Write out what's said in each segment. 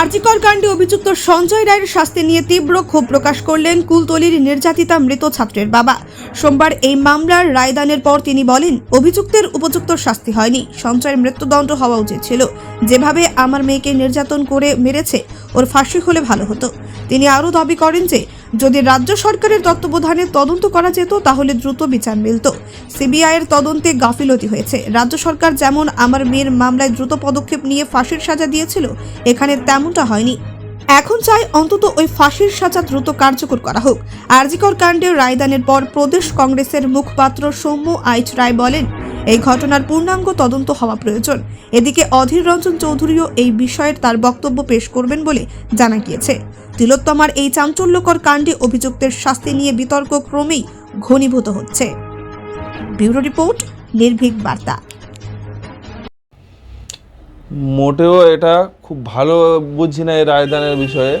আরজিকর কাণ্ডে অভিযুক্ত সঞ্জয় রায়ের শাস্তি নিয়ে তীব্র ক্ষোভ প্রকাশ করলেন কুলতলির নির্যাতিতা মৃত ছাত্রের বাবা। সোমবার এই মামলার রায়দানের পর তিনি বলেন, অভিযুক্তের উপযুক্ত শাস্তি হয়নি। সঞ্জয়ের মৃত্যুদণ্ড হওয়া উচিত ছিল। যেভাবে আমার মেয়েকে নির্যাতন করে মেরেছে, ওর ফাঁসি হলে ভালো হতো। তিনি আরও দাবি করেন যে যদি রাজ্য সরকারের তত্ত্বাবধানে তদন্ত করা যেত, তাহলে দ্রুত বিচার মিলত। সিবিআইয়ের তদন্তে গাফিলতি হয়েছে। রাজ্য সরকার যেমন আমার মেয়ের মামলায় দ্রুত পদক্ষেপ নিয়ে ফাঁসির সাজা দিয়েছিল, এখানে তেমনটা হয়নি। এখন চাই অন্তত ওই ফাঁসির সাজা দ্রুত কার্যকর করা হোক। আরজিকর কাণ্ডের রায়দানের পর প্রদেশ কংগ্রেসের মুখপাত্র সৌম্য আইচ রায় বলেন এই ঘটনার পূর্ণাঙ্গ তদন্ত হওয়া প্রয়োজন। এদিকে অধীর রঞ্জন চৌধুরীও এই বিষয়ের তার বক্তব্য পেশ করবেন বলে জানা গিয়েছে। তিলোত্তমার এই চাঞ্চল্যকর কাণ্ডে অভিযুক্তের শাস্তি নিয়ে বিতর্ক ক্রমেই ঘনীভূত হচ্ছে। ব্যুরো রিপোর্ট, নির্ভীক বার্তা। মোটেও এটা খুব ভালো বুঝছি না এই রায়দানের বিষয়ে।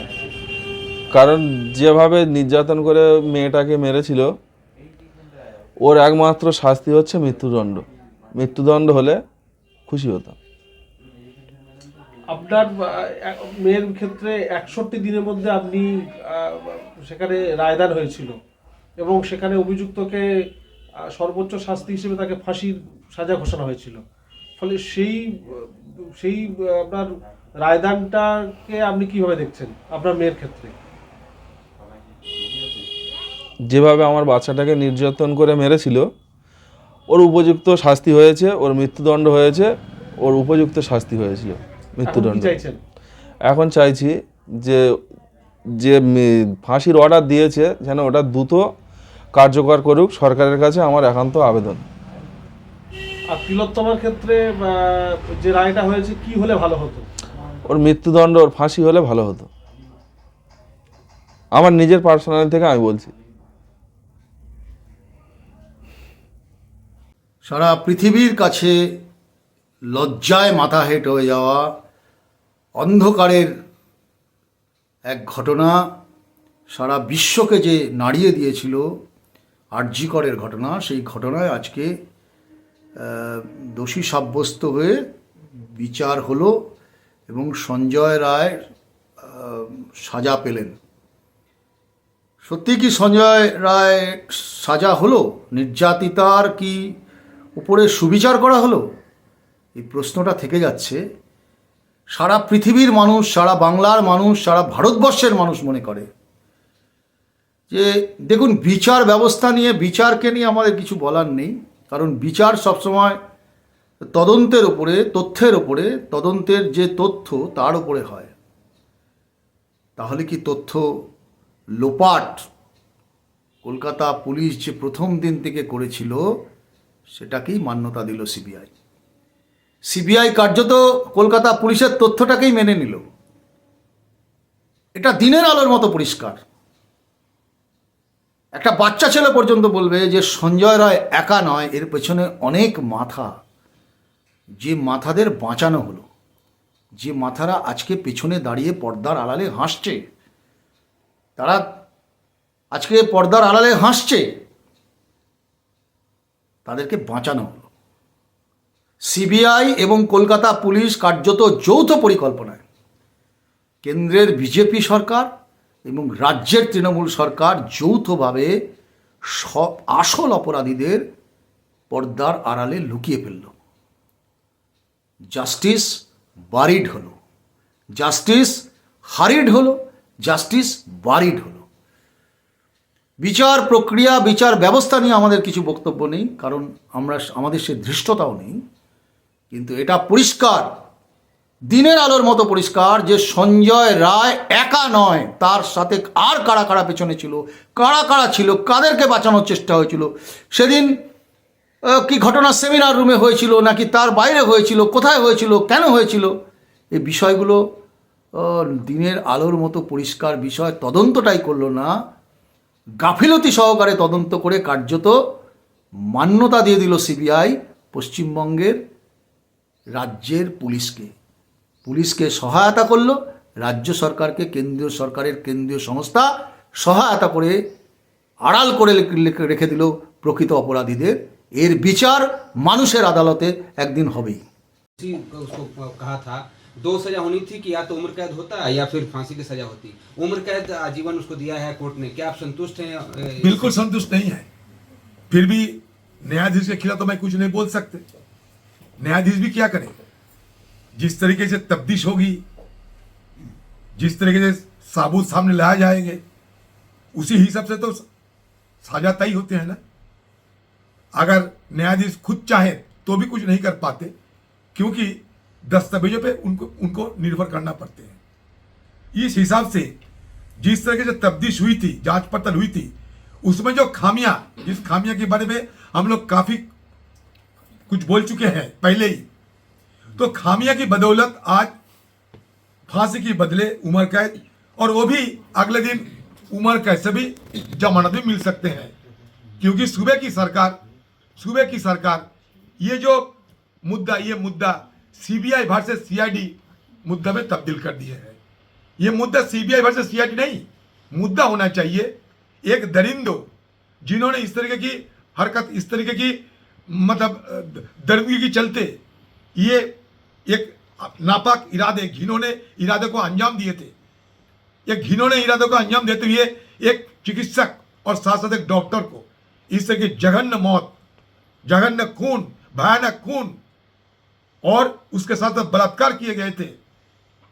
কারণ যেভাবে নির্যাতন করে মেয়েটাকে মেরেছিল, ওর একমাত্র শাস্তি হচ্ছে মৃত্যুদণ্ড। মৃত্যুদণ্ড হলে খুশি হতাম। আপনার মেয়ের ক্ষেত্রে একষট্টি দিনের মধ্যে আপনি সেখানে রায়দান হয়েছিল এবং সেখানে অভিযুক্তকে সর্বোচ্চ শাস্তি হিসেবে তাকে ফাঁসির সাজা ঘোষণা হয়েছিল। ফলে সেই সেই আপনার রায়দানটাকে আপনি কীভাবে দেখছেন আপনার মেয়ের ক্ষেত্রে? যেভাবে আমার বাচ্চাটাকে নির্যাতন করে মেরেছিল ওর উপযুক্ত শাস্তি হয়েছে ওর মৃত্যুদণ্ড হয়েছে ওর উপযুক্ত শাস্তি হয়েছিল মৃত্যুদণ্ড। এখন চাইছি যে যে ফাঁসির অর্ডার দিয়েছে যেন ওটা দ্রুত কার্যকর করুক সরকারের কাছে আমার একান্ত আবেদন। আর তিলোত্তমার ক্ষেত্রে যে রায়টা হয়েছে কি হলে ভালো হতো? ওর মৃত্যুদণ্ড ওর ফাঁসি হলে ভালো হতো। আমার নিজের পার্সোনাল থেকে আমি বলছি। সারা পৃথিবীর কাছে লজ্জায় মাথা হেঁট হয়ে যাওয়া অন্ধকারের এক ঘটনা সারা বিশ্বকে যে নাড়িয়ে দিয়েছিল আর্যিকরের ঘটনা, সেই ঘটনায় আজকে দোষী সাব্যস্ত হয়ে বিচার হলো এবং সঞ্জয় রায় সাজা পেলেন। সত্যি কি সঞ্জয় রায় সাজা হলো? নির্যাতিতার কি উপরে সুবিচার করা হলো? এই প্রশ্নটা থেকে যাচ্ছে, সারা পৃথিবীর মানুষ, সারা বাংলার মানুষ, সারা ভারতবর্ষের মানুষ মনে করে যে, দেখুন, বিচার ব্যবস্থা নিয়ে, বিচারকে নিয়ে আমাদের কিছু বলার নেই। কারণ বিচার সবসময় তদন্তের উপরে, তথ্যের ওপরে তদন্তের যে তথ্য তার উপরে হয়। তাহলে কি তথ্য লোপাট? কলকাতা পুলিশ যে প্রথম দিন থেকে করেছিল সেটাকেই মান্যতা দিল সিবিআই। সিবিআই কার্যত কলকাতা পুলিশের তথ্যটাকেই মেনে নিল। এটা দিনের আলোর মতো পরিষ্কার। একটা বাচ্চা ছেলে পর্যন্ত বলবে যে, সঞ্জয় রায় একা নয়, এর পেছনে অনেক মাথা। যে মাথাদের বাঁচানো হলো, যে মাথারা আজকে পেছনে দাঁড়িয়ে পর্দার আড়ালে হাসছে, তারা আজকে পর্দার আড়ালে হাসছে তাদেরকে বাঁচানো হলো। সিবিআই এবং কলকাতা পুলিশ কার্যত যৌথ পরিকল্পনায়। কেন্দ্রের বিজেপি সরকার এবং রাজ্যের তৃণমূল সরকার যৌথভাবে সব আসল অপরাধীদের পর্দার আড়ালে লুকিয়ে ফেলল। জাস্টিস বারিড হলো। জাস্টিস হারিড হলো। জাস্টিস বারিড হলো। বিচার প্রক্রিয়া, বিচার ব্যবস্থা নিয়ে আমাদের কিছু বক্তব্য নেই, কারণ আমরা আমাদের সে ধৃষ্টতাও নেই। কিন্তু এটা পরিষ্কার, দিনের আলোর মতো পরিষ্কার যে সঞ্জয় রায় একা নয়, তার সাথে আর কারা কারা পেছনে ছিল, কারা কারা ছিল, কাদেরকে বাঁচানোর চেষ্টা হয়েছিল? সেদিন কি ঘটনা সেমিনার রুমে হয়েছিল, নাকি তার বাইরে হয়েছিল, কোথায় হয়েছিল, কেন হয়েছিল? এই বিষয়গুলো দিনের আলোর মতো পরিষ্কার বিষয় তদন্তটাই করল না। গাফিলতি সহকারে তদন্ত করে কার্যত মান্যতা দিয়ে দিল সিবিআই পশ্চিমবঙ্গের রাজ্যের পুলিশকে। পুলিশকে সহায়তা করল, রাজ্য সরকারকে, কেন্দ্রীয় সরকারের কেন্দ্রীয় সংস্থা সহায়তা করে আড়াল করে রেখে দিল প্রকৃত অপরাধীদের। এর বিচার মানুষের আদালতে একদিন হবেই। दो सजा होनी थी कि या तो उम्र कैद होता या फिर फांसी की सजा होती उम्र कैद आजीवन उसको दिया है कोर्ट ने। क्या आप संतुष्ट हैं बिल्कुल संतुष्ट नहीं है। फिर भी न्यायाधीश के खिलाफ तो मैं कुछ नहीं बोल सकते। न्यायाधीश भी क्या करे? जिस तरीके से तब्दीश होगी, जिस तरीके से साबुत सामने लाए जाएँगे, उसी हिसाब से तो साजा तय होते हैं ना। अगर न्यायाधीश खुद चाहे तो भी कुछ नहीं कर पाते, क्योंकि दस्तावेजों पे उनको उनको निर्भर करना पड़ते हैं। इस हिसाब से जिस तरीके से तब्दीश हुई थी, जाँच पड़ताल हुई थी, उसमें जो खामियाँ, जिस खामियाँ के बारे में हम लोग काफ़ी कुछ बोल चुके हैं पहले ही तो खामियाँ की बदौलत आज फांसी की बदले उम्र कैद और वो भी अगले दिन उम्र कैद से भी जमानत भी मिल सकते हैं। क्योंकि सूबे की सरकार सूबे की सरकार, ये जो मुद्दा, ये मुद्दा सीबीआई वर्सेस सीआईडी मुद्दा में तब्दील कर दिए है। ये मुद्दा सीबीआई वर्सेस सीआईडी नहीं, मुद्दा होना चाहिए एक दरिंदो जिन्होंने इस तरीके की हरकत, इस तरीके की मतलब दरिंदगी के चलते ये एक नापाक इरादे, घिनौने इरादे को अंजाम दिए थे। एक घिनौने इरादे को अंजाम देते हुए एक चिकित्सक और साथ साथ एक डॉक्टर को, इस तरह की जघन्य मौत, जघन्य खून, भयानक खून और उसके साथ साथ बलात्कार किए गए थे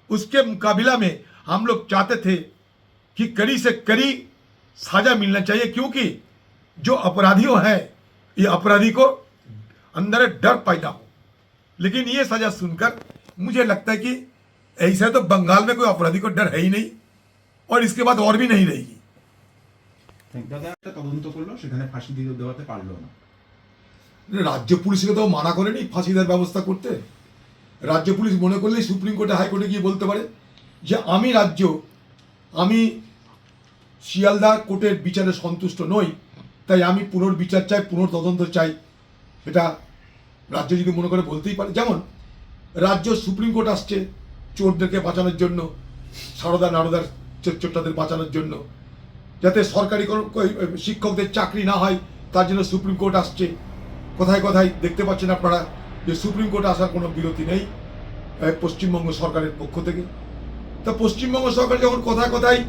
उसके मुकाबला में हम लोग चाहते थे कि कड़ी से कड़ी साजा मिलना चाहिए क्योंकि जो अपराधियों है ये अपराधी को अंदर एक डर पैदा हो लेकिन ये सजा सुनकर मुझे लगता है कि ऐसा तो बंगाल में कोई अपराधी को डर है ही नहीं और इसके बाद और भी नहीं रहेगी দাদা একটা তদন্ত করলো সেখানে ফাঁসি দিয়ে দেওয়াতে পারলো না রাজ্য পুলিশকে তো মানা করেনি ফাঁসি দেওয়ার ব্যবস্থা করতে। রাজ্য পুলিশ মনে করলেই সুপ্রিম কোর্টে হাইকোর্টে গিয়ে বলতে পারে যে আমি রাজ্য, আমি শিয়ালদা কোর্টের বিচারে সন্তুষ্ট নই, তাই আমি পুনর্বিচার চাই, পুনর্তদন্ত চাই। এটা রাজ্য যদি মনে করে বলতেই পারে। যেমন, রাজ্য সুপ্রিম কোর্ট আসছে চোরদেরকে বাঁচানোর জন্য, সারদা নারদার চোর- চোরটাদের বাঁচানোর জন্য। যাতে সরকারি কোনো শিক্ষকদের চাকরি না হয়, তার জন্য সুপ্রিম কোর্ট আসছে। কোথায় কোথায় দেখতে পাচ্ছেন আপনারা যে সুপ্রিম কোর্টে আসার কোনো বিরতি নেই পশ্চিমবঙ্গ সরকারের পক্ষ থেকে। তা পশ্চিমবঙ্গ সরকার যখন কোথায় কোথায়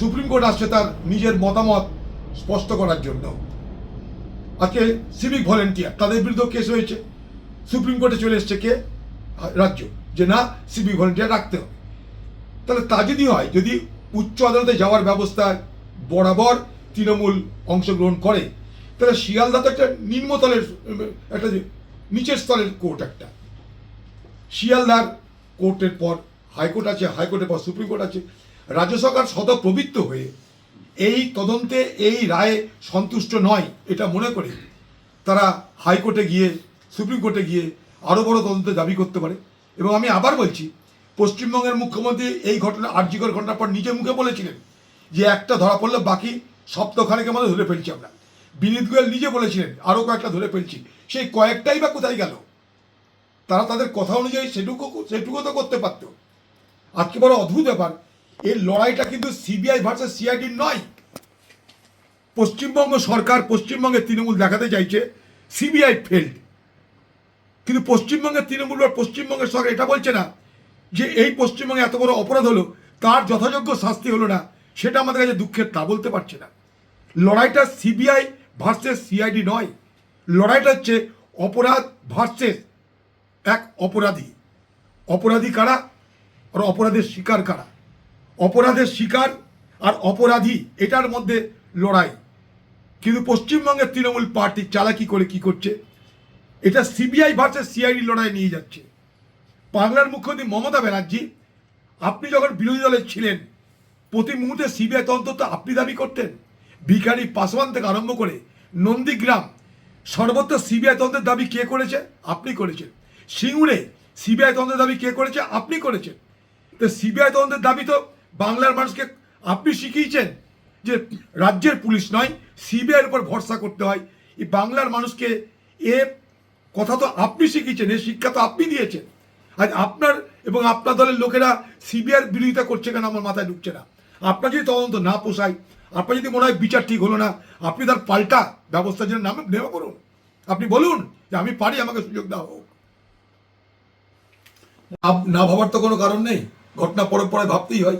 সুপ্রিম কোর্ট আসছে তার নিজের মতামত স্পষ্ট করার জন্য। আজকে সিভিক ভলেন্টিয়ার তাদের বিরুদ্ধে কেস হয়েছে। সুপ্রিম কোর্টে চলে এসছে কে? রাজ্য। যে না সিভিক ভলেন্টিয়ার রাখতে হবে। তাহলে তা যদি হয়, যদি উচ্চ আদালতে যাওয়ার ব্যবস্থায় বরাবর তৃণমূল অংশগ্রহণ করে তাহলে শিয়ালদা তো একটা নিম্নতলের একটা নিচের স্তরের কোর্ট একটা। শিয়ালদার কোর্টের পর হাইকোর্ট আছে, হাইকোর্টের পর সুপ্রিম কোর্ট আছে। রাজ্য সরকার স্বতঃপ্রবৃত্ত হয়ে এই তদন্তে এই রায়ে সন্তুষ্ট নয়, এটা মনে করে তারা হাইকোর্টে গিয়ে, সুপ্রিম কোর্টে গিয়ে আরও বড় তদন্তের দাবি করতে পারে। এবং আমি আবার বলছি, পশ্চিমবঙ্গের মুখ্যমন্ত্রী এই ঘটনা, আর্যিকর ঘটনার পর নিজে মুখে বলেছিলেন যে একটা ধরা পড়লে বাকি সপ্তাহখানেকের মধ্যে ধরে ফেলছি আমরা। বিনীত গোয়েল নিজে বলেছিলেন আরও কয়েকটা ধরে ফেলছি। সেই কয়েকটাই বা কোথায় গেল? তারা তাদের কথা অনুযায়ী সেটুকু সেটুকু তো করতে পারত। আজকে বড় অদ্ভুত ব্যাপার, এই লড়াইটা কিন্তু সিবিআই ভার্সেস সিআইডির নয়। পশ্চিমবঙ্গ সরকার পশ্চিমবঙ্গের তৃণমূল দেখাতে চাইছে, সিবিআই ফেল্ড কিন্তু পশ্চিমবঙ্গের তৃণমূল বা পশ্চিমবঙ্গের সরকার এটা বলছে না যে এই পশ্চিমবঙ্গে এত বড় অপরাধ হলো, তার যথাযোগ্য শাস্তি হলো না, সেটা আমাদের কাছে দুঃখের তা বলতে পারছে না। লড়াইটা সিবিআই ভার্সেস সিআইডি নয়। লড়াইটা হচ্ছে অপরাধ ভার্সেস এক অপরাধী। অপরাধী কারা? আর অপরাধের শিকার কারা? অপরাধের শিকার আর অপরাধী, এটার মধ্যে লড়াই। কিন্তু পশ্চিমবঙ্গের তৃণমূল পার্টি চালাকি করে কি করছে? এটা সিবিআই ভার্সেস সিআইডি লড়াই নিয়ে যাচ্ছে। বাংলার মুখ্যমন্ত্রী মমতা ব্যানার্জি, আপনি যখন বিরোধী দলে ছিলেন, প্রতি মুহূর্তে সিবিআই তদন্ত তো আপনি দাবি করতেন। ভিখারি পাসওয়ান থেকে আরম্ভ করে নন্দীগ্রাম, সর্বত্র সিবিআই তদন্তের দাবি কে করেছে? আপনি করেছেন। সিঙ্গুরে সিবিআই তদন্তের দাবি কে করেছে? আপনি করেছেন। তো সিবিআই তদন্তের দাবি তো বাংলার মানুষকে আপনি শিখিয়েছেন যে রাজ্যের পুলিশ নয় সিবিআইয়ের উপর ভরসা করতে হয়। এই বাংলার মানুষকে এ কথা তো আপনি শিখিয়েছেন, এ শিক্ষা তো আপনি দিয়েছেন। আজ আপনার এবং আপনার দলের লোকেরা সিবিআইয়ের বিরোধিতা করছে কেন? আমার মাথায় ঢুকছে না। আপনার যদি তদন্ত না পোষায় আপনার যদি মনে হয় বিচার ঠিক হলো না, আপনি তার পাল্টা ব্যবস্থার জন্য নামে নেওয়া করুন। আপনি বলুন যে আমি পারি, আমাকে সুযোগ দেওয়া হোক। না- ভাবার তো কোনো কারণ নেই। ঘটনা পরে পরে ভাবতেই হয়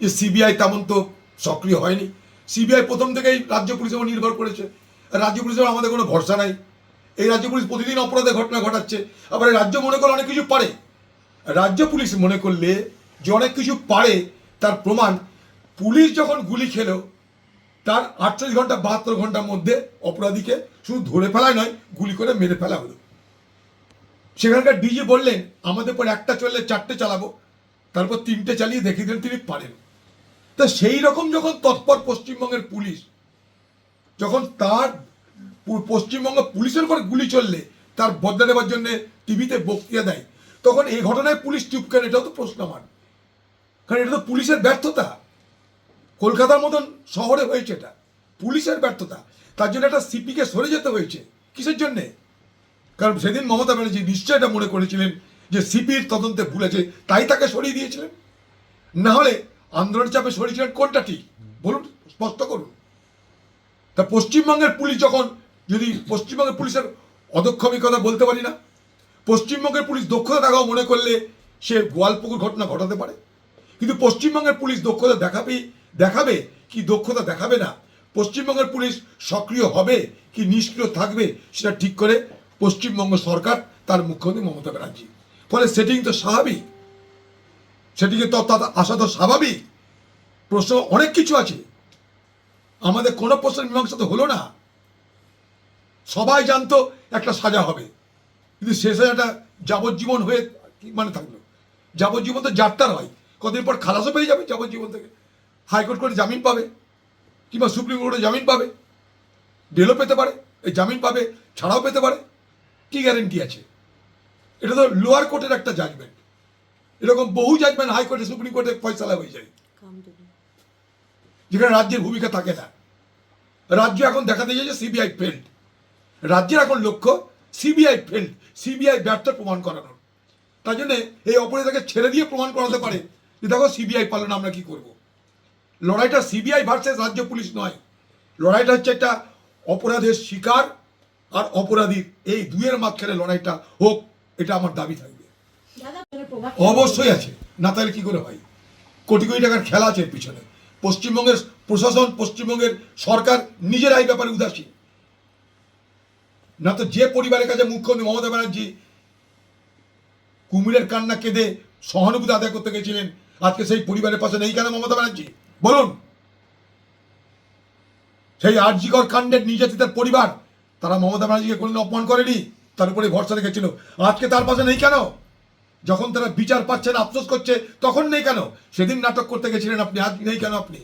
যে সিবিআই তেমন তো সক্রিয় হয়নি। সিবিআই প্রথম থেকেই রাজ্য পুলিশের উপর নির্ভর করেছে। রাজ্য পুলিশের আমাদের কোনো ভরসা নাই। এই রাজ্য পুলিশ প্রতিদিন অপরাধের ঘটনা ঘটাচ্ছে। আবার এই রাজ্য মনে করলে অনেক কিছু পারে। রাজ্য পুলিশ মনে করলে যে অনেক কিছু পারে, তার প্রমাণ পুলিশ যখন গুলি খেলো তার আটচল্লিশ ঘণ্টা, বাহাত্তর ঘণ্টার মধ্যে অপরাধীকে শুধু ধরে ফেলায় নয়, গুলি করে মেরে ফেলা হলো। সেখানকার ডিজি বললেন, আমাদের পর একটা চললে চারটে চালাবো, তারপর তিনটে চালিয়ে দেখিয়ে দিলেন তিনি পারেন। তা সেই রকম যখন তৎপর পশ্চিমবঙ্গের পুলিশ, যখন তার পশ্চিমবঙ্গ পুলিশের উপর গুলি চললে, তার বদলা দেওয়ার জন্য টিভিতে বক্তৃতা দেয়, তখন এই ঘটনায় পুলিশ চুপ কেন? এটাও তো প্রশ্ন আমার কারণ এটা তো পুলিশের ব্যর্থতা। কলকাতার মতন শহরে হয়েছে এটা। পুলিশের ব্যর্থতা, তার জন্য একটা সিপিকে সরে যেতে হয়েছে। কিসের জন্যে? কারণ সেদিন মমতা ব্যানার্জি নিশ্চয় এটা মনে করেছিলেন যে সিপির তদন্তে ভুল আছে, তাই তাকে সরিয়ে দিয়েছিলেন। না হলে আন্দোলন চাপে সরিয়েছিলেন কোনটা ঠিক? বলুন, স্পষ্ট করুন। তা পশ্চিমবঙ্গের পুলিশ যখন, যদি পশ্চিমবঙ্গের পুলিশের অদক্ষ আমি কথা বলতে পারি না, পশ্চিমবঙ্গের পুলিশ দক্ষতা দেখাও মনে করলে সে গোয়ালপুকুর ঘটনা ঘটাতে পারে। কিন্তু পশ্চিমবঙ্গের পুলিশ দক্ষতা দেখাবেই দেখাবে কি দক্ষতা দেখাবে না? পশ্চিমবঙ্গের পুলিশ সক্রিয় হবে কি নিষ্ক্রিয় থাকবে সেটা ঠিক করে পশ্চিমবঙ্গ সরকার তার মুখ্যমন্ত্রী মমতা ব্যানার্জি। ফলে সেটিং তো স্বাভাবিক। সেটিকে তো আসা তো স্বাভাবিক। প্রশ্ন অনেক কিছু আছে। আমাদের কোনো প্রশ্নের মীমাংসা তো হলো না। সবাই জানতো একটা সাজা হবে। কিন্তু সে সাজাটা যাবজ্জীবন হয়ে মানে থাকল? যাবজ্জীবন তো যাত্রার হয়। কদিন পর খালাসও পেয়ে যাবে যাবজ্জীবন থেকে। হাইকোর্ট করে জামিন পাবে, কিংবা সুপ্রিম কোর্টে জামিন পাবে বেলও পেতে পারে, এই জামিন পাবে, ছাড়াও পেতে পারে, কি গ্যারেন্টি আছে? এটা তো লোয়ার কোর্টের একটা জাজমেন্ট এরকম বহু জাজমেন্ট হাইকোর্টে, সুপ্রিম কোর্টে ফয়সালা হয়ে যায়। যেখানে রাজ্যের ভূমিকা থাকে না। রাজ্য এখন দেখাতে চাইছে সিবিআই ফেল্ড রাজ্যের এখন লক্ষ্য সিবিআই ফেল্ড সিবিআই ব্যর্থ প্রমাণ করানোর। তার জন্য এই অপরাধীকে ছেড়ে দিয়ে প্রমাণ করাতে পারে যে দেখো সিবিআই পালন আমরা কি করব? লড়াইটা সিবিআই ভার্সেস রাজ্য পুলিশ নয়। লড়াইটা হচ্ছে একটা অপরাধের শিকার আর অপরাধীর এই দুয়ের মাঝখানে লড়াইটা হোক এটা আমার দাবি থাকবে। অবশ্যই আছে। না তাহলে কি করে হয় কোটি কোটি টাকার খেলা আছে পিছনে। পশ্চিমবঙ্গের প্রশাসন পশ্চিমবঙ্গের সরকার নিজেরাই ব্যাপারে উদাসীন না তো যে পরিবারের কাছে মুখ্যমন্ত্রী মমতা ব্যানার্জি কুমিরের কান্না কেঁদে সহানুভূতি আদায় করতে গেছিলেন আজকে সেই পরিবারের পাশে নেই কেন মমতা ব্যানার্জি? বলুন। সেই আরজিকর কাণ্ডের নির্যাতিতার পরিবার, তারা মমতা ব্যানার্জিকে কোনদিন অপমান করেনি? তার উপরে ভরসা রেখেছিল। আজকে তার পাশে নেই কেন? যখন তারা বিচার পাচ্ছেন আফসোস করছে, তখন নেই কেন? সেদিন নাটক করতে গেছিলেন আপনি, আজ নেই কেন আপনি?